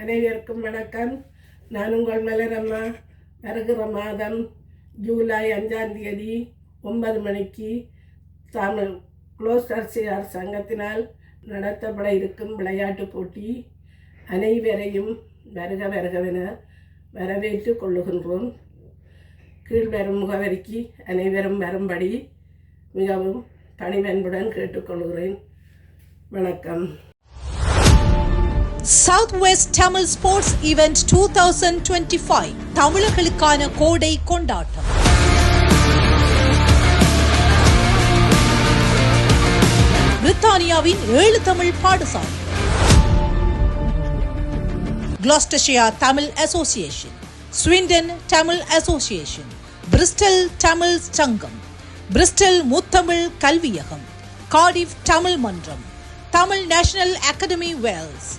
அனைவருக்கும் வணக்கம். நான் உங்கள் மலரம்மா வருகிற மாதம் ஜூலை அஞ்சாம் தேதி ஒன்பது மணிக்கு தமிழ் குளோஸ்டர்சியார் சங்கத்தினால் நடத்தப்பட இருக்கும் விளையாட்டுப் போட்டி. அனைவரையும் வருக வருகவென வரவேற்றுக் கொள்ளுகின்றோம். கீழ்வரும் முகவரிக்கு அனைவரும் வரும்படி மிகவும் பணிவன்புடன் கேட்டுக்கொள்கிறேன் வணக்கம். Southwest Tamil sports event two thousand twenty five தமிழர்களுக்கான கோடை கொண்டாட்டம். பிரித்தானியாவின் ஏழு தமிழ் பாடசாலை. Gloucestershire Tamil association Swindon Tamil association Bristol Tamil சங்கம் பிரிஸ்டல் முத்தமிழ் கல்வியகம் கார்டிஃப் தமிழ் மன்றம் Tamil national academy Wales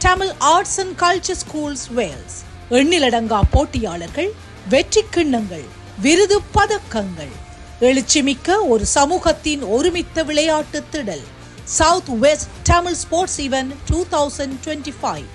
Tamil arts and culture schools Wales எண்ணிலடங்கா போட்டியாளர்கள் வெற்றி கிண்ணங்கள் விருது பதக்கங்கள். எழுச்சிமிக்க ஒரு சமூகத்தின் ஒருமித்த விளையாட்டு திடல் south west Tamil sports event two thousand twenty five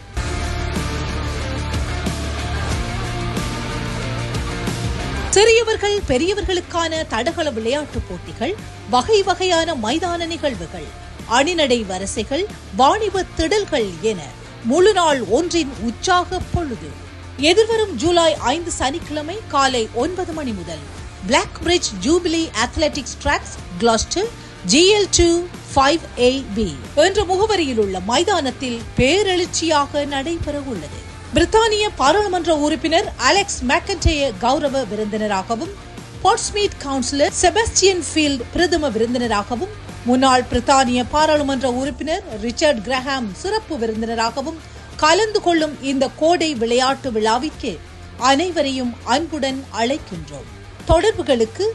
சிறியவர்கள் பெரியவர்களுக்கான தடகள விளையாட்டுப் போட்டிகள் வகை வகையான மைதான நிகழ்வுகள் அணிநடை வரிசைகள் வாணிப திடல்கள் என முழு நாள் ஒன்றின் உற்சாக பொழுது. எதிர்வரும் ஜூலை ஐந்து சனிக்கிழமை காலை ஒன்பது மணி முதல். Blackbridge Jubilee athletics tracks Gloucester G L two five A B என்ற முகவரியில் உள்ள மைதானத்தில் பேரெழுச்சியாக நடைபெற உள்ளது. பிரித்தானிய பாராளுமன்ற உறுப்பினர் அலெக்ஸ் மேக்கன்டேய கௌரவ விருந்தினராகவும் பாட்ஸ்மீட் கவுன்சிலர் செபஸ்டியன் ஃபீல்ட் பிரதம விருந்தினராகவும் முன்னாள் பிரித்தானிய பாராளுமன்ற உறுப்பினர் ரிச்சர்ட் கிரஹாம் சிறப்பு விருந்தினராகவும் கலந்து கொள்ளும் இந்த கோடை விளையாட்டு விழாவிற்கு அனைவரையும் அன்புடன் அழைக்கின்றோம். தொடர்புகளுக்கு